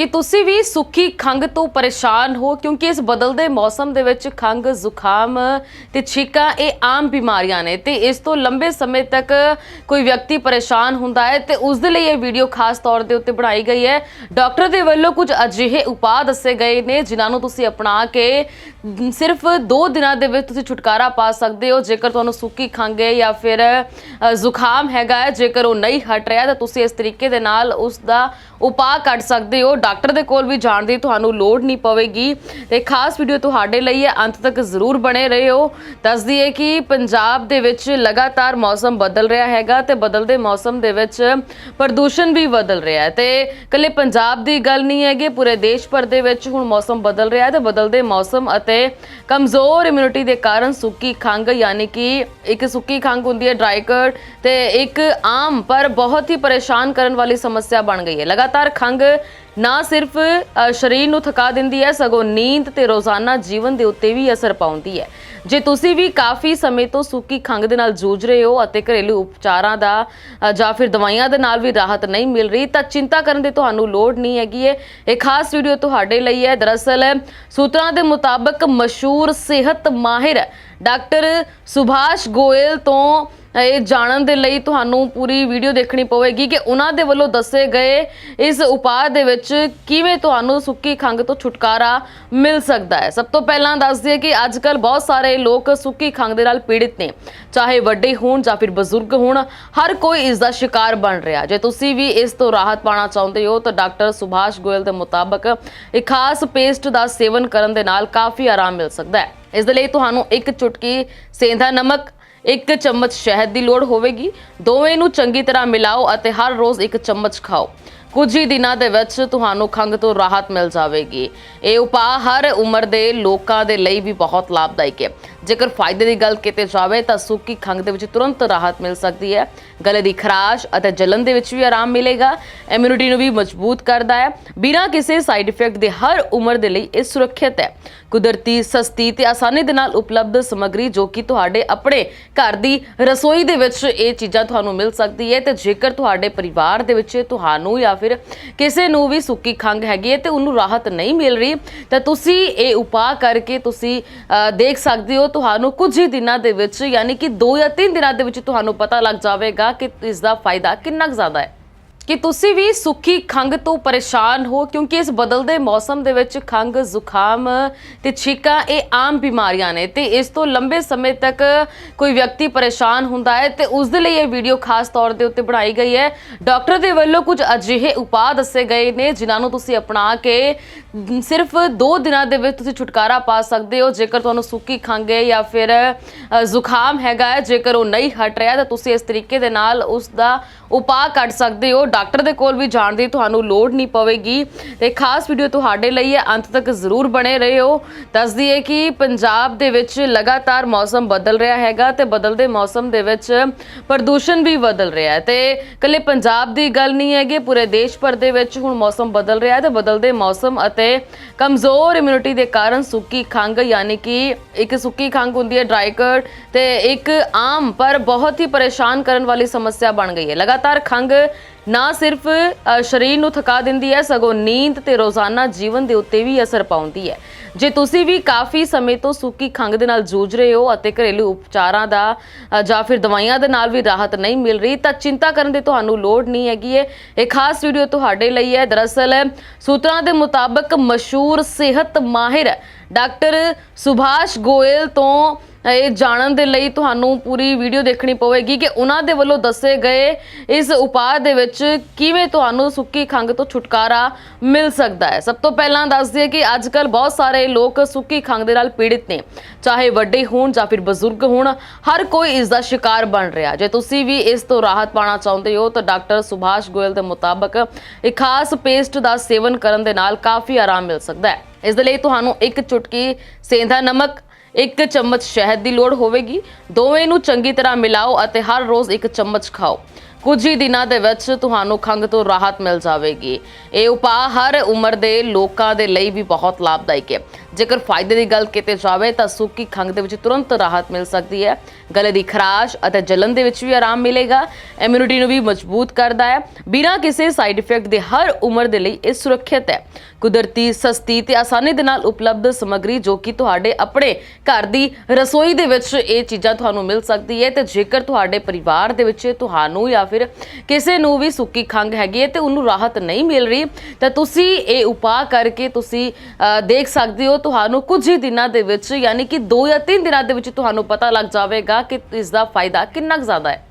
ਕਿ ਤੁਸੀਂ ਵੀ ਸੁੱਕੀ ਖੰਗ ਤੋਂ ਪਰੇਸ਼ਾਨ ਹੋ, ਕਿਉਂਕਿ ਇਸ ਬਦਲਦੇ ਮੌਸਮ ਦੇ ਵਿੱਚ ਖੰਗ ਜ਼ੁਕਾਮ ਤੇ ਛਿੱਕਾਂ ਇਹ ਆਮ ਬਿਮਾਰੀਆਂ ਨੇ ਤੇ ਇਸ ਤੋਂ ਲੰਬੇ ਸਮੇਂ ਤੱਕ ਕੋਈ ਵਿਅਕਤੀ ਪਰੇਸ਼ਾਨ ਹੁੰਦਾ ਹੈ ਤੇ ਉਸ ਦੇ ਲਈ ਇਹ ਵੀਡੀਓ ਖਾਸ ਤੌਰ ਦੇ ਉੱਤੇ ਬਣਾਈ ਗਈ ਹੈ। ਡਾਕਟਰ ਦੇ ਵੱਲੋਂ ਕੁਝ ਅਜਿਹੇ ਉਪਾਅ ਦੱਸੇ ਗਏ ਨੇ, ਜਿਨ੍ਹਾਂ ਨੂੰ ਤੁਸੀਂ ਅਪਣਾ ਕੇ ਸਿਰਫ 2 ਦਿਨਾਂ ਦੇ ਵਿੱਚ ਤੁਸੀਂ ਛੁਟਕਾਰਾ ਪਾ ਸਕਦੇ ਹੋ। ਜੇਕਰ ਤੁਹਾਨੂੰ ਸੁੱਕੀ ਖੰਗ ਹੈ ਜਾਂ ਫਿਰ ਜ਼ੁਕਾਮ ਹੈਗਾ ਹੈ, ਜੇਕਰ ਉਹ ਨਹੀਂ ਹਟ ਰਿਹਾ, ਤਾਂ ਤੁਸੀਂ ਇਸ ਤਰੀਕੇ ਦੇ ਨਾਲ ਉਸ ਦਾ ਉਪਾਅ ਕੱਢ ਸਕਦੇ ਹੋ। ਡਾਕਟਰ ਦੇ ਕੋਲ ਵੀ ਜਾਣ ਦੀ ਤੁਹਾਨੂੰ ਲੋੜ ਨਹੀਂ ਪਵੇਗੀ ਤੇ ਖਾਸ ਵੀਡੀਓ ਤੁਹਾਡੇ ਲਈ ਹੈ। ਅੰਤ ਤੱਕ ਜ਼ਰੂਰ ਬਣੇ ਰਹੋ। ਦੱਸ ਦਈਏ ਕਿ ਪੰਜਾਬ ਦੇ ਵਿੱਚ ਲਗਾਤਾਰ ਮੌਸਮ ਬਦਲ ਰਿਹਾ ਹੈਗਾ ਤੇ ਬਦਲਦੇ ਮੌਸਮ ਦੇ ਵਿੱਚ ਪ੍ਰਦੂਸ਼ਣ ਵੀ ਬਦਲ ਰਿਹਾ ਹੈ। ਤੇ ਕੱਲੇ ਪੰਜਾਬ ਦੀ ਗੱਲ ਨਹੀਂ ਹੈਗੀ, ਪੂਰੇ ਦੇਸ਼ ਭਰ ਦੇ ਵਿੱਚ ਹੁਣ ਮੌਸਮ ਬਦਲ ਰਿਹਾ ਹੈ ਤੇ ਬਦਲਦੇ ਮੌਸਮ ਅਤੇ ਕਮਜ਼ੋਰ ਇਮਿਊਨਿਟੀ ਦੇ ਕਾਰਨ ਸੁੱਕੀ ਖੰਗ ਯਾਨੀ ਕਿ ਇੱਕ ਸੁੱਕੀ ਖੰਗ ਹੁੰਦੀ ਹੈ ਡਰਾਈ ਕਰਡ ਤੇ ਇੱਕ ਆਮ ਪਰ ਬਹੁਤ ਹੀ ਪਰੇਸ਼ਾਨ ਕਰਨ ਵਾਲੀ ਸਮੱਸਿਆ ਬਣ ਗਈ ਹੈ। ਲਗਾਤਾਰ ਖੰਗ ਨਾ ਸਿਰਫ ਸਰੀਰ ਨੂੰ ਥਕਾ ਦਿੰਦੀ ਹੈ, ਸਗੋਂ ਨੀਂਦ ਤੇ ਰੋਜ਼ਾਨਾ ਜੀਵਨ ਦੇ ਉੱਤੇ ਵੀ ਅਸਰ ਪਾਉਂਦੀ ਹੈ। ਜੇ ਤੁਸੀਂ ਵੀ ਕਾਫੀ ਸਮੇਂ ਤੋਂ ਸੁੱਕੀ ਖੰਗ ਦੇ ਨਾਲ ਜੂਝ ਰਹੇ ਹੋ ਅਤੇ ਘਰੇਲੂ ਉਪਚਾਰਾਂ ਦਾ ਜਾਂ ਫਿਰ ਦਵਾਈਆਂ ਦੇ ਨਾਲ ਵੀ ਰਾਹਤ ਨਹੀਂ ਮਿਲ ਰਹੀ, ਤਾਂ ਚਿੰਤਾ ਕਰਨ ਦੀ ਤੁਹਾਨੂੰ ਲੋੜ ਨਹੀਂ ਹੈਗੀ ਹੈ। ਇਹ ਖਾਸ ਵੀਡੀਓ ਤੁਹਾਡੇ ਲਈ ਹੈ। ਦਰਅਸਲ, ਸੂਤਰਾਂ ਦੇ ਮੁਤਾਬਕ ਮਸ਼ਹੂਰ ਸਿਹਤ ਮਾਹਿਰ ਡਾਕਟਰ ਸੁਭਾਸ਼ ਗੋਇਲ ਤੋਂ ਇਹ ਜਾਣਨ ਦੇ ਲਈ ਤੁਹਾਨੂੰ ਪੂਰੀ ਵੀਡੀਓ ਦੇਖਣੀ ਪਵੇਗੀ ਕਿ ਉਹਨਾਂ ਦੇ ਵੱਲੋਂ ਦੱਸੇ ਗਏ ਇਸ ਉਪਾਅ ਦੇ ਵਿੱਚ ਕਿਵੇਂ ਤੁਹਾਨੂੰ ਸੁੱਕੀ ਖੰਗ ਤੋਂ ਛੁਟਕਾਰਾ ਮਿਲ ਸਕਦਾ ਹੈ। ਸਭ ਤੋਂ ਪਹਿਲਾਂ ਦੱਸ ਦਈਏ ਕਿ ਅੱਜ ਕੱਲ ਬਹੁਤ ਸਾਰੇ ਲੋਕ ਸੁੱਕੀ ਖੰਗ ਦੇ ਨਾਲ ਪੀੜਿਤ ਨੇ, ਚਾਹੇ ਵੱਡੇ ਹੋਣ ਜਾਂ ਫਿਰ ਬਜ਼ੁਰਗ ਹੋਣ, ਹਰ ਕੋਈ ਇਸ ਦਾ ਸ਼ਿਕਾਰ ਬਣ ਰਿਹਾ। ਜੇ ਤੁਸੀਂ ਵੀ ਇਸ ਤੋਂ ਰਾਹਤ ਪਾਣਾ ਚਾਹੁੰਦੇ ਹੋ ਤਾਂ ਡਾਕਟਰ ਸੁਭਾਸ਼ ਗੋਇਲ ਦੇ ਮੁਤਾਬਕ ਇੱਕ ਖਾਸ ਪੇਸਟ ਦਾ ਸੇਵਨ ਕਰਨ ਦੇ ਨਾਲ ਕਾਫੀ ਆਰਾਮ ਮਿਲ ਸਕਦਾ ਹੈ। ਇਸ ਦੇ ਲਈ ਤੁਹਾਨੂੰ ਇੱਕ ਚੁਟਕੀ ਸੇਂਧਾ ਨਮਕ, ਇੱਕ ਚਮਚ ਸ਼ਹਿਦ ਦੀ ਲੋੜ ਹੋਵੇਗੀ। ਦੋਵੇਂ ਨੂੰ ਚੰਗੀ ਤਰ੍ਹਾਂ ਮਿਲਾਓ ਅਤੇ ਹਰ ਰੋਜ਼ ਇੱਕ ਚਮਚ ਖਾਓ। ਕੁਝ ਹੀ ਦਿਨਾਂ ਦੇ ਵਿੱਚ ਤੁਹਾਨੂੰ ਖੰਗ ਤੋਂ ਰਾਹਤ ਮਿਲ ਜਾਵੇਗੀ। ਇਹ ਉਪਾਅ ਹਰ ਉਮਰ ਦੇ ਲੋਕਾਂ ਦੇ ਲਈ ਵੀ ਬਹੁਤ ਲਾਭਦਾਇਕ ਹੈ। ਜੇਕਰ ਫਾਇਦੇ ਦੀ ਗੱਲ ਕੀਤੀ ਜਾਵੇ ਤਾਂ ਸੁੱਕੀ ਖੰਗ ਦੇ ਵਿੱਚ ਤੁਰੰਤ ਰਾਹਤ ਮਿਲ ਸਕਦੀ ਹੈ। ਗਲੇ ਦੀ ਖਰਾਸ਼ ਅਤੇ ਜਲਨ ਦੇ ਵਿੱਚ ਵੀ ਆਰਾਮ ਮਿਲੇਗਾ। ਇਮਿਊਨਿਟੀ ਨੂੰ ਵੀ ਮਜ਼ਬੂਤ ਕਰਦਾ ਹੈ। ਬਿਨਾਂ ਕਿਸੇ ਸਾਈਡ ਇਫੈਕਟ ਦੇ ਹਰ ਉਮਰ ਦੇ ਲਈ ਇਹ ਸੁਰੱਖਿਅਤ ਹੈ। ਕੁਦਰਤੀ, ਸਸਤੀ ਤੇ ਆਸਾਨੀ ਦੇ ਨਾਲ ਉਪਲਬਧ ਸਮੱਗਰੀ ਜੋ ਕਿ ਤੁਹਾਡੇ ਆਪਣੇ ਘਰ ਦੀ ਰਸੋਈ ਦੇ ਵਿੱਚ ਇਹ ਚੀਜ਼ਾਂ ਤੁਹਾਨੂੰ ਮਿਲ ਸਕਦੀ ਹੈ ਤੇ ਜੇਕਰ ਤੁਹਾਡੇ ਪਰਿਵਾਰ ਦੇ ਵਿੱਚ ਤੁਹਾਨੂੰ ਜਾਂ ਫਿਰ ਕਿਸੇ ਨੂੰ ਵੀ ਸੁੱਕੀ ਖੰਗ ਹੈਗੀ ਹੈ ਤੇ ਉਹਨੂੰ ਰਾਹਤ ਨਹੀਂ ਮਿਲ ਰਹੀ ਤਾਂ ਤੁਸੀਂ ਇਹ ਉਪਾਅ ਕਰਕੇ ਤੁਸੀਂ ਅ, ਦੇਖ ਸਕਦੇ ਹੋ ਤੁਹਾਨੂੰ ਕੁਝ ਹੀ ਦਿਨਾਂ ਦੇ ਵਿੱਚ ਯਾਨੀ ਕਿ 2 ਜਾਂ 3 ਦਿਨਾਂ ਦੇ ਵਿੱਚ ਤੁਹਾਨੂੰ ਪਤਾ ਲੱਗ ਜਾਵੇਗਾ ਕਿ ਇਸ ਦਾ ਫਾਇਦਾ ਕਿੰਨਾ ਕੁ ਜ਼ਿਆਦਾ ਹੈ। ਕਿ ਤੁਸੀਂ ਵੀ ਸੁੱਕੀ ਖੰਗ ਤੋਂ ਪਰੇਸ਼ਾਨ ਹੋ, ਕਿਉਂਕਿ ਇਸ ਬਦਲਦੇ ਮੌਸਮ ਦੇ ਵਿੱਚ ਖੰਗ ਜ਼ੁਕਾਮ ਤੇ ਛਿੱਕਾਂ ਇਹ ਆਮ ਬਿਮਾਰੀਆਂ ਨੇ ਤੇ ਇਸ ਤੋਂ ਲੰਬੇ ਸਮੇਂ ਤੱਕ ਕੋਈ ਵਿਅਕਤੀ ਪਰੇਸ਼ਾਨ ਹੁੰਦਾ ਹੈ ਤੇ ਉਸ ਦੇ ਲਈ ਇਹ ਵੀਡੀਓ ਖਾਸ ਤੌਰ ਦੇ ਉੱਤੇ ਬਣਾਈ ਗਈ ਹੈ। ਡਾਕਟਰ ਦੇ ਵੱਲੋਂ ਕੁਝ ਅਜਿਹੇ ਉਪਾਅ ਦੱਸੇ ਗਏ ਨੇ, ਜਿਨ੍ਹਾਂ ਨੂੰ ਤੁਸੀਂ ਅਪਣਾ ਕੇ ਸਿਰਫ 2 ਦਿਨਾਂ ਦੇ ਵਿੱਚ ਤੁਸੀਂ ਛੁਟਕਾਰਾ ਪਾ ਸਕਦੇ ਹੋ। ਜੇਕਰ ਤੁਹਾਨੂੰ ਸੁੱਕੀ ਖੰਗ ਹੈ ਜਾਂ ਫਿਰ ਜ਼ੁਕਾਮ ਹੈਗਾ ਹੈ, ਜੇਕਰ ਉਹ ਨਹੀਂ ਹਟ ਰਿਹਾ, ਤਾਂ ਤੁਸੀਂ ਇਸ ਤਰੀਕੇ ਦੇ ਨਾਲ ਉਸ ਦਾ ਉਪਾਅ ਕੱਢ ਸਕਦੇ ਹੋ। ਡਾਕਟਰ ਦੇ ਕੋਲ ਵੀ ਜਾਣ ਦੀ ਤੁਹਾਨੂੰ ਲੋੜ ਨਹੀਂ ਪਵੇਗੀ ਤੇ ਖਾਸ ਵੀਡੀਓ ਤੁਹਾਡੇ ਲਈ ਹੈ। ਅੰਤ ਤੱਕ ਜ਼ਰੂਰ ਬਣੇ ਰਹੋ। ਦੱਸ ਦਈਏ ਕਿ ਪੰਜਾਬ ਦੇ ਵਿੱਚ ਲਗਾਤਾਰ ਮੌਸਮ ਬਦਲ ਰਿਹਾ ਹੈਗਾ ਤੇ ਬਦਲਦੇ ਮੌਸਮ ਦੇ ਵਿੱਚ ਪ੍ਰਦੂਸ਼ਣ ਵੀ ਬਦਲ ਰਿਹਾ ਹੈ। ਤੇ ਕੱਲੇ ਪੰਜਾਬ ਦੀ ਗੱਲ ਨਹੀਂ ਹੈਗੀ, ਪੂਰੇ ਦੇਸ਼ ਭਰ ਦੇ ਵਿੱਚ ਹੁਣ ਮੌਸਮ ਬਦਲ ਰਿਹਾ ਹੈ ਤੇ ਬਦਲਦੇ ਮੌਸਮ ਅਤੇ ਕਮਜ਼ੋਰ ਇਮਿਊਨਿਟੀ ਦੇ ਕਾਰਨ ਸੁੱਕੀ ਖੰਗ ਯਾਨੀ ਕਿ ਇੱਕ ਸੁੱਕੀ ਖੰਗ ਹੁੰਦੀ ਹੈ ਡਰਾਈ ਕਰਡ ਤੇ ਇੱਕ ਆਮ ਪਰ ਬਹੁਤ ਹੀ ਪਰੇਸ਼ਾਨ ਕਰਨ ਵਾਲੀ ਸਮੱਸਿਆ ਬਣ ਗਈ ਹੈ। ਲਗਾਤਾਰ ਖੰਗ ਨਾ ਸਿਰਫ ਸਰੀਰ ਨੂੰ ਥਕਾ ਦਿੰਦੀ ਹੈ, ਸਗੋਂ ਨੀਂਦ ਤੇ ਰੋਜ਼ਾਨਾ ਜੀਵਨ ਦੇ ਉੱਤੇ ਵੀ ਅਸਰ ਪਾਉਂਦੀ ਹੈ। ਜੇ ਤੁਸੀਂ ਵੀ ਕਾਫੀ ਸਮੇਂ ਤੋਂ ਸੁੱਕੀ ਖੰਗ ਦੇ ਨਾਲ ਜੂਝ ਰਹੇ ਹੋ ਅਤੇ ਘਰੇਲੂ ਉਪਚਾਰਾਂ ਦਾ ਜਾਂ ਫਿਰ ਦਵਾਈਆਂ ਦੇ ਨਾਲ ਵੀ ਰਾਹਤ ਨਹੀਂ ਮਿਲ ਰਹੀ, ਤਾਂ ਚਿੰਤਾ ਕਰਨ ਦੀ ਤੁਹਾਨੂੰ ਲੋੜ ਨਹੀਂ ਹੈਗੀ ਹੈ। ਇਹ ਖਾਸ ਵੀਡੀਓ ਤੁਹਾਡੇ ਲਈ ਹੈ। ਦਰਅਸਲ, ਸੂਤਰਾਂ ਦੇ ਮੁਤਾਬਕ ਮਸ਼ਹੂਰ ਸਿਹਤ ਮਾਹਿਰ ਡਾਕਟਰ ਸੁਭਾਸ਼ ਗੋਇਲ ਤੋਂ ਇਹ ਜਾਣਨ ਦੇ ਲਈ ਤੁਹਾਨੂੰ ਪੂਰੀ ਵੀਡੀਓ ਦੇਖਣੀ ਪਵੇਗੀ ਕਿ ਉਹਨਾਂ ਦੇ ਵੱਲੋਂ ਦੱਸੇ ਗਏ ਇਸ ਉਪਾਅ ਦੇ ਵਿੱਚ ਕਿਵੇਂ ਤੁਹਾਨੂੰ ਸੁੱਕੀ ਖੰਗ ਤੋਂ ਛੁਟਕਾਰਾ ਮਿਲ ਸਕਦਾ ਹੈ। ਸਭ ਤੋਂ ਪਹਿਲਾਂ ਦੱਸ ਦਈਏ ਕਿ ਅੱਜ ਕੱਲ ਬਹੁਤ ਸਾਰੇ ਲੋਕ ਸੁੱਕੀ ਖੰਗ ਦੇ ਨਾਲ ਪੀੜਿਤ ਨੇ, ਚਾਹੇ ਵੱਡੇ ਹੋਣ ਜਾਂ ਫਿਰ ਬਜ਼ੁਰਗ ਹੋਣ, ਹਰ ਕੋਈ ਇਸ ਦਾ ਸ਼ਿਕਾਰ ਬਣ ਰਿਹਾ। ਜੇ ਤੁਸੀਂ ਵੀ ਇਸ ਤੋਂ ਰਾਹਤ ਪਾਣਾ ਚਾਹੁੰਦੇ ਹੋ ਤਾਂ ਡਾਕਟਰ ਸੁਭਾਸ਼ ਗੋਇਲ ਦੇ ਮੁਤਾਬਕ ਇੱਕ ਖਾਸ ਪੇਸਟ ਦਾ ਸੇਵਨ ਕਰਨ ਦੇ ਨਾਲ ਕਾਫੀ ਆਰਾਮ ਮਿਲ ਸਕਦਾ ਹੈ। ਇਸ ਦੇ ਲਈ ਤੁਹਾਨੂੰ ਇੱਕ ਚੁਟਕੀ ਸੇਂਧਾ ਨਮਕ ਇੱਕ ਚਮਚ ਸ਼ਹਿਦ ਦੀ ਲੋੜ ਹੋਵੇਗੀ। ਦੋਵੇਂ ਨੂੰ ਚੰਗੀ ਤਰ੍ਹਾਂ ਮਿਲਾਓ ਅਤੇ ਹਰ ਰੋਜ਼ ਇੱਕ ਚਮਚ ਖਾਓ। ਕੁਝ ਹੀ ਦਿਨਾਂ ਦੇ ਵਿੱਚ ਤੁਹਾਨੂੰ ਖੰਘ ਤੋਂ ਰਾਹਤ ਮਿਲ ਜਾਵੇਗੀ। ਇਹ ਉਪਾਅ ਹਰ ਉਮਰ ਦੇ ਲੋਕਾਂ ਦੇ ਲਈ ਵੀ ਬਹੁਤ ਲਾਭਦਾਇਕ ਹੈ। ਜੇਕਰ ਫਾਇਦੇ ਦੀ ਗੱਲ ਕੀਤੀ ਜਾਵੇ ਤਾਂ ਸੁੱਕੀ ਖੰਘ ਦੇ ਵਿੱਚ ਤੁਰੰਤ ਰਾਹਤ ਮਿਲ ਸਕਦੀ ਹੈ। ਗਲੇ ਦੀ ਖਰਾਸ਼ ਅਤੇ ਜਲਨ ਦੇ ਵਿੱਚ ਵੀ ਆਰਾਮ ਮਿਲੇਗਾ। ਇਮਿਊਨਿਟੀ ਨੂੰ ਵੀ ਮਜ਼ਬੂਤ ਕਰਦਾ ਹੈ। ਬਿਨਾਂ ਕਿਸੇ ਸਾਈਡ ਇਫੈਕਟ ਦੇ ਹਰ ਉਮਰ ਦੇ ਲਈ ਇਹ ਸੁਰੱਖਿਅਤ ਹੈ। ਕੁਦਰਤੀ, ਸਸਤੀ ਤੇ ਆਸਾਨੀ ਦੇ ਨਾਲ ਉਪਲਬਧ ਸਮੱਗਰੀ ਜੋ ਕਿ ਤੁਹਾਡੇ ਆਪਣੇ ਘਰ ਦੀ ਰਸੋਈ ਦੇ ਵਿੱਚ ਇਹ ਚੀਜ਼ਾਂ ਤੁਹਾਨੂੰ ਮਿਲ ਸਕਦੀ ਹੈ ਤੇ ਜੇਕਰ ਤੁਹਾਡੇ ਪਰਿਵਾਰ ਦੇ ਵਿੱਚ ਤੁਹਾਨੂੰ ਜਾਂ ਫਿਰ ਕਿਸੇ ਨੂੰ ਵੀ ਸੁੱਕੀ ਖੰਘ ਹੈਗੀ ਹੈ ਤੇ ਉਹਨੂੰ ਰਾਹਤ ਨਹੀਂ ਮਿਲ ਰਹੀ ਤਾਂ ਤੁਸੀਂ ਇਹ ਉਪਾਅ ਕਰਕੇ ਤੁਸੀਂ ਅ, ਦੇਖ ਸਕਦੇ ਹੋ ਤੁਹਾਨੂੰ ਕੁਝ ਹੀ ਦਿਨਾਂ ਦੇ ਵਿੱਚ ਯਾਨੀ ਕਿ 2 ਜਾਂ 3 ਦਿਨਾਂ ਦੇ ਵਿੱਚ ਤੁਹਾਨੂੰ ਪਤਾ ਲੱਗ ਜਾਵੇਗਾ ਕਿ ਇਸ ਦਾ ਫਾਇਦਾ ਕਿੰਨਾ ਕੁ ਜ਼ਿਆਦਾ ਹੈ।